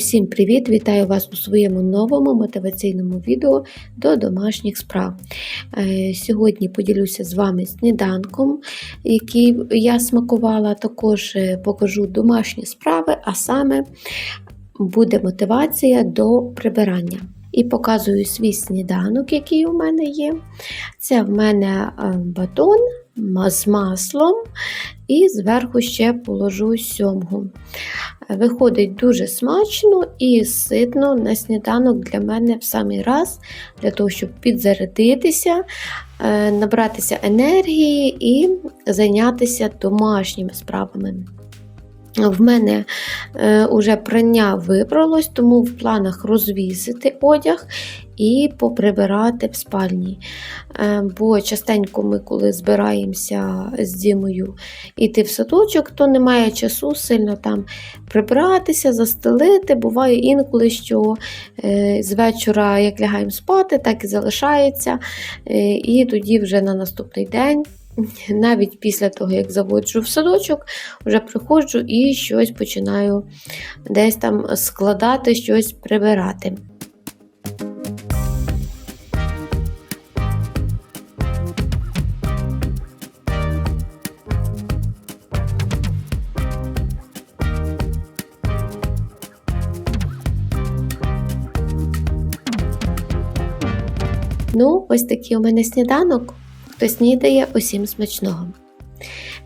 Усім привіт! Вітаю вас у своєму новому мотиваційному відео до домашніх справ. Е, Сьогодні поділюся з вами сніданком, який я смакувала. Також е, покажу домашні справи, а саме буде мотивація до прибирання. І показую свій сніданок, який у мене є. Це в мене е, батон з маслом, і зверху ще положу сьомгу. Виходить дуже смачно і ситно на сніданок для мене в самий раз, для того, щоб підзарядитися, е, набратися енергії і зайнятися домашніми справами. В мене е, уже прання вибралось, тому в планах розвісити одяг і поприбирати в спальні. Е, бо частенько ми, коли збираємося з Дімою йти в садочок, то немає часу сильно там прибратися, застелити. Буває інколи, що е, з вечора, як лягаємо спати, так і залишається. Е, і тоді вже на наступний день. Навіть після того, як заводжу в садочок, вже приходжу і щось починаю десь там складати, щось прибирати. Ну, ось такий у мене сніданок. Хто снідає, усім смачного.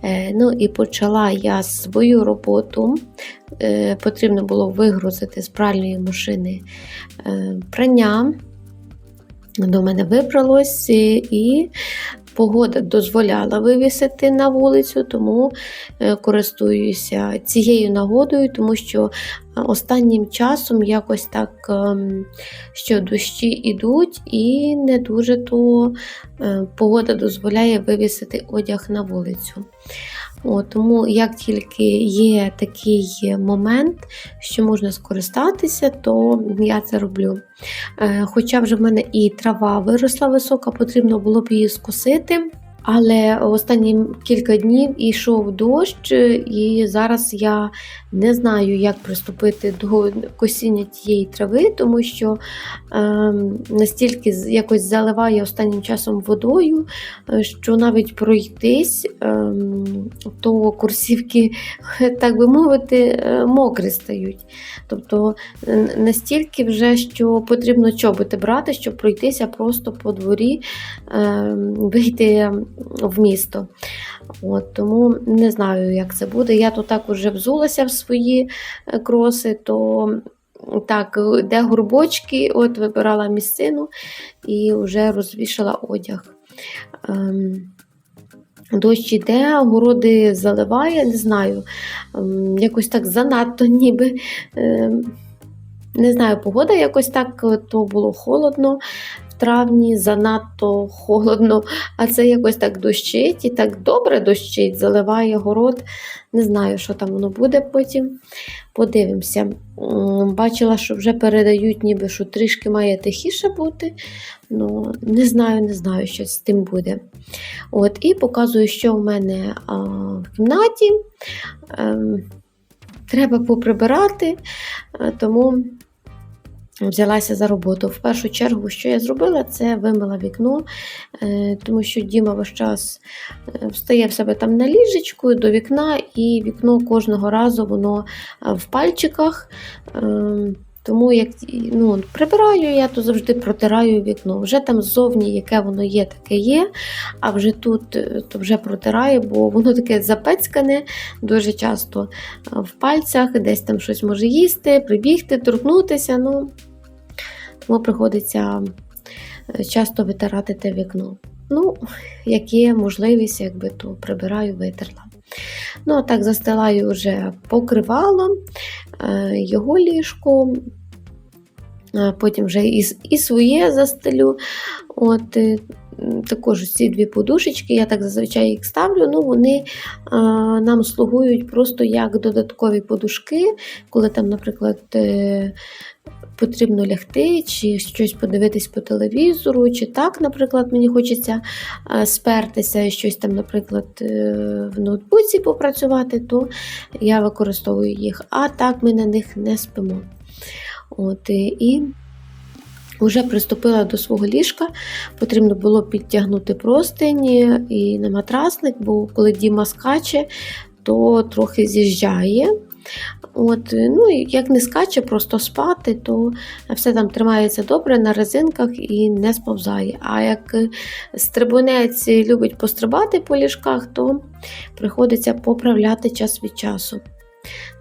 Е, ну і почала я свою роботу. Е, потрібно було вигрузити з пральної машини е, прання. До мене вибралось і, погода дозволяла вивісити на вулицю, тому користуюся цією нагодою, тому що останнім часом якось так, ем, що дощі йдуть, і не дуже то е, погода дозволяє вивісити одяг на вулицю. О, тому як тільки є такий момент, що можна скористатися, то я це роблю. Е, Хоча вже в мене і трава виросла висока, потрібно було б її скосити. Але останні кілька днів йшов дощ, і зараз я не знаю, як приступити до косіння тієї трави, тому що е, настільки якось заливає останнім часом водою, е, що навіть пройтись, е, то курсівки, так би мовити, е, мокрі стають. Тобто е, настільки вже, що потрібно чоботи брати, щоб пройтися просто по дворі, е, вийти в місто. От, тому не знаю, як це буде. Я тут так уже взулася в свої е, кроси, то так, де горбочки, от вибирала місцину і вже розвішала одяг. Ем, Дощ іде, городи заливає, не знаю, ем, якось так занадто ніби. ем, Не знаю, погода якось так, е, то було холодно в травні, занадто холодно, а це якось так дощить і так добре дощить, заливає город. Не знаю, що там воно буде потім. Подивимося. Бачила, що вже передають, ніби що трішки має тихіше бути. Ну, не знаю, не знаю, що з тим буде. От, і показую, що в мене а, в кімнаті. Ем, треба поприбирати, е, тому взялася за роботу. В першу чергу, що я зробила, це вимила вікно, е, тому що Діма весь час е, встає в себе там на ліжечку до вікна, і вікно кожного разу воно е, в пальчиках. Тому як ну, прибираю я, то завжди протираю вікно. Вже там ззовні, яке воно є, таке є. А вже тут то вже протираю, бо воно таке запецькане дуже часто в пальцях, десь там щось може їсти, прибігти, торкнутися. Ну, тому приходиться е, часто витирати те вікно. Ну, як є можливість, якби то прибираю, витерла. Ну, а так застилаю вже покривало, е, його ліжко, потім вже і, і своє застелю. От, е, також ці дві подушечки, я так зазвичай їх ставлю, ну вони а, нам слугують просто як додаткові подушки, коли там, наприклад, потрібно лягти, чи щось подивитись по телевізору, чи так, наприклад, мені хочеться е, спертися, щось там, наприклад, е, в ноутбуці попрацювати, то я використовую їх. А так ми на них не спимо. От, і- і вже приступила до свого ліжка, потрібно було підтягнути простинь і на матрасник, бо коли Діма скаче, то трохи з'їжджає. От, ну, як не скаче, просто спати, то все там тримається добре на резинках і не сповзає. А як е, стрибунець любить пострибати по ліжках, то приходиться поправляти час від часу.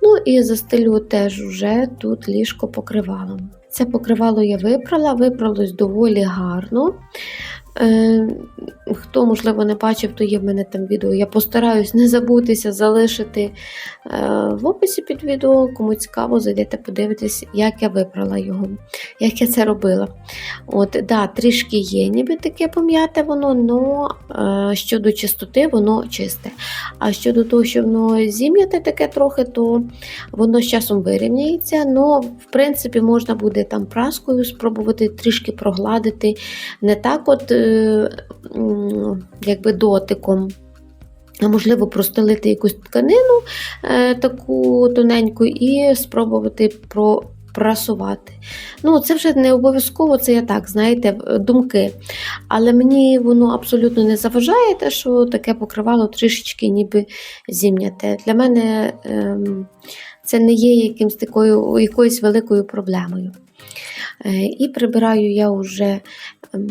Ну і застелю теж вже тут ліжко покривалом. Це покривало я випрала, випралось доволі гарно. Е, хто, можливо, не бачив, то є в мене там відео. Я постараюсь не забутися залишити е, в описі під відео. Кому цікаво, зайдете подивитись, як я випрала його, як я це робила. От, да, Трішки є, ніби таке пом'яте воно, но е, щодо чистоти, воно чисте. А щодо того, що воно зім'яте таке трохи, то воно з часом вирівняється. Но, в принципі, можна буде там праскою спробувати трішки прогладити. Не так, от, е, якби дотиком. Можливо, простелити якусь тканину е, таку тоненьку і спробувати пропрасувати. Ну, це вже не обов'язково, це я так, знаєте, думки. Але мені воно абсолютно не заважає, те, що таке покривало трішечки ніби зімняте. Для мене ем, це не є якимсь такою, якоюсь великою проблемою. І прибираю я вже ем,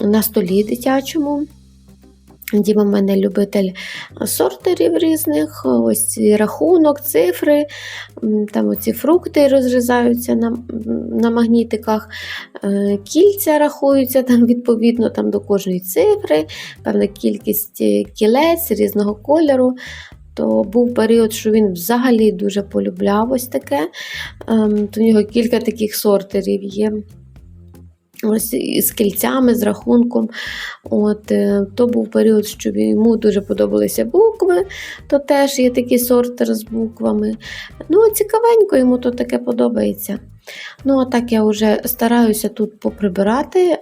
на столі дитячому. Діма в мене любитель сортерів різних, ось рахунок, цифри, там оці фрукти розрізаються на, на магнітиках, е, кільця рахуються там відповідно там до кожної цифри, певна кількість кілець різного кольору. То був період, що він взагалі дуже полюбляв ось таке. Ем, То в нього кілька таких сортерів є. Ось з кільцями, з рахунком. От, е, То був період, що йому дуже подобалися букви, то теж є такий сортер з буквами. Ну, цікавенько, йому то таке подобається. Ну, а так я вже стараюся тут поприбирати.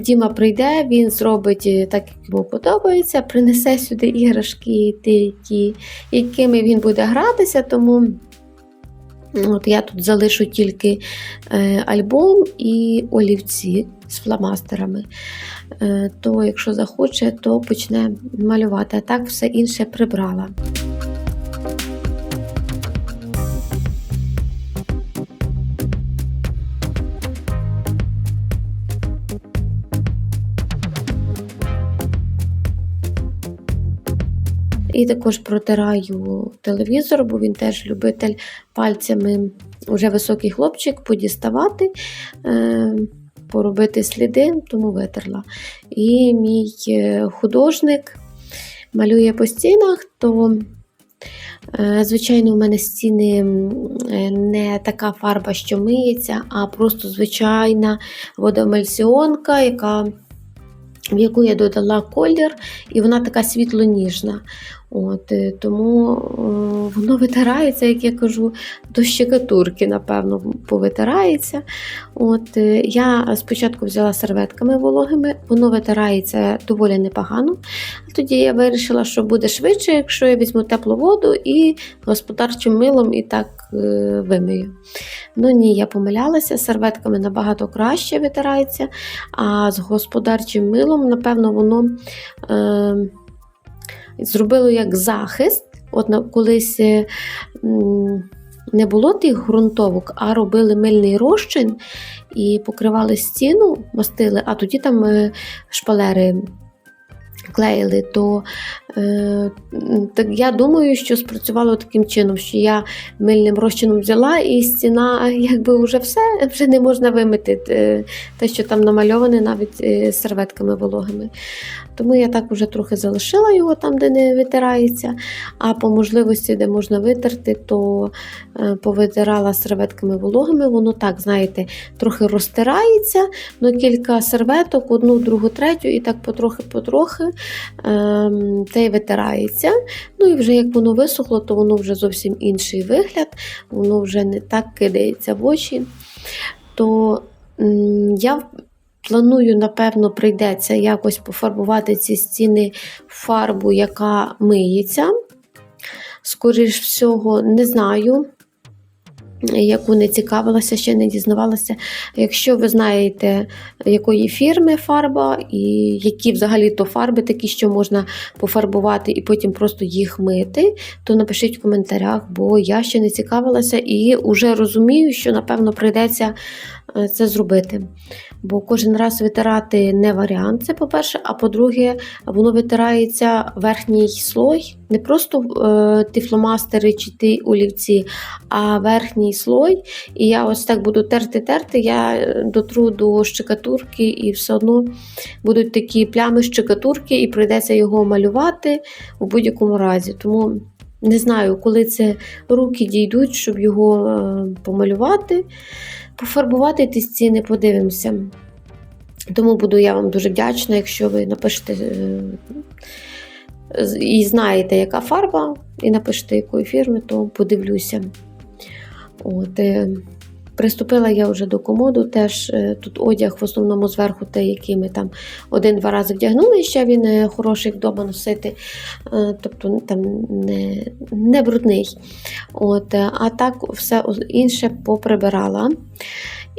Діма прийде, він зробить е, так, як йому подобається, принесе сюди іграшки, ті, якими він буде гратися, тому от я тут залишу тільки е, альбом і олівці з фломастерами. Е, то, якщо захоче, то почне малювати. А так все інше прибрала. І також протираю телевізор, бо він теж любитель пальцями, уже високий хлопчик, подіставати, е, поробити сліди, тому витерла. І мій е, художник малює по стінах, то, е, звичайно, у мене стіни не така фарба, що миється, а просто звичайна водоемульсіонка, яка в яку я додала колір, і вона така світло-ніжна. От, е, тому воно витирається, як я кажу, до щекатурки, напевно, повитирається. От, е, я спочатку взяла серветками вологими, воно витирається доволі непогано. Тоді я вирішила, що буде швидше, якщо я візьму теплу воду і господарчим милом і так е, вимию. Ну ні, я помилялася, серветками набагато краще витирається, а з господарчим милом, напевно, воно е, зробило як захист. От колись е, не було тих ґрунтовок, а робили мильний розчин і покривали стіну, мастили, а тоді там е, шпалери клеїли, то е, так я думаю, що спрацювало таким чином, що я мильним розчином взяла, і стіна, якби вже все, вже не можна вимити е, те, що там намальоване, навіть е, серветками вологими. Тому я так вже трохи залишила його там, де не витирається. А по можливості, де можна витерти, то е, повитирала серветками вологими. Воно так, знаєте, трохи розтирається, ну кілька серветок, одну, другу, третю, і так потрохи-потрохи ем, й витирається. Ну і вже як воно висохло, то воно вже зовсім інший вигляд, воно вже не так кидається в очі. То я планую, напевно, прийдеться якось пофарбувати ці стіни в фарбу, яка миється. Скоріш всього, не знаю. Яку не цікавилася, ще не дізнавалася. Якщо ви знаєте, якої фірми фарба, і які взагалі то фарби, такі, що можна пофарбувати і потім просто їх мити, то напишіть в коментарях, бо я ще не цікавилася і вже розумію, що напевно прийдеться це зробити. Бо кожен раз витирати не варіант, це по-перше, а по-друге, воно витирається верхній слой, не просто е, ті чи ті олівці, а верхній слой. І я ось так буду терти-терти, я е, дотру до щекатурки, і все одно будуть такі плями щекатурки, і прийдеться його малювати у будь-якому разі. Тому не знаю, коли це руки дійдуть, щоб його е, помалювати. Пофарбувати ті стіни, подивимося. Тому буду я вам дуже вдячна, якщо ви напишете е, і знаєте, яка фарба, і напишете, якої фірми, то подивлюся. От, е, Приступила я вже до комоду, теж е, тут одяг в основному зверху, те, який ми там один-два рази вдягнули, ще він е, хороший вдома носити, е, тобто там не, не брудний. От, а так все інше поприбирала.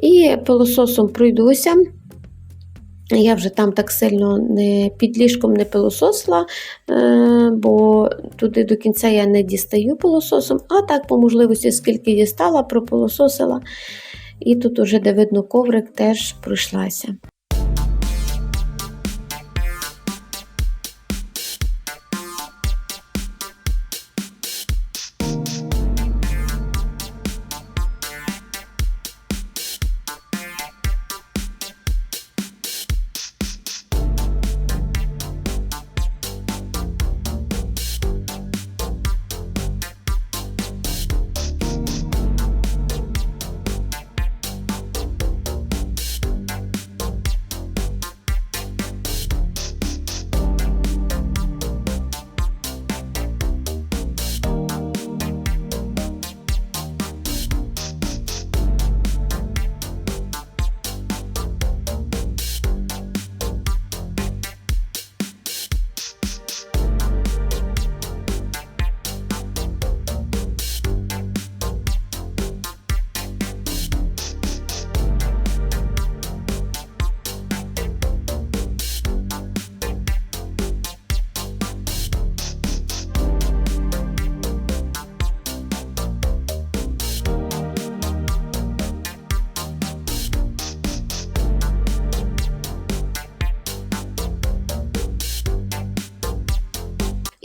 І пилососом пройдуся. Я вже там так сильно не під ліжком не пилососила, е, бо туди до кінця я не дістаю пилососом, а так по можливості, скільки дістала, пропилососила. І тут уже, де видно, коврик теж пройшлася.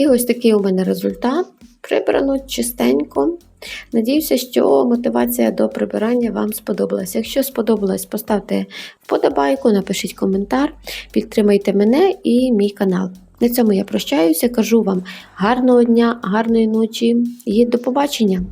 І ось такий у мене результат. Прибрано чистенько. Надіюся, що мотивація до прибирання вам сподобалася. Якщо сподобалось, поставте вподобайку, напишіть коментар, підтримайте мене і мій канал. На цьому я прощаюся, кажу вам гарного дня, гарної ночі і до побачення!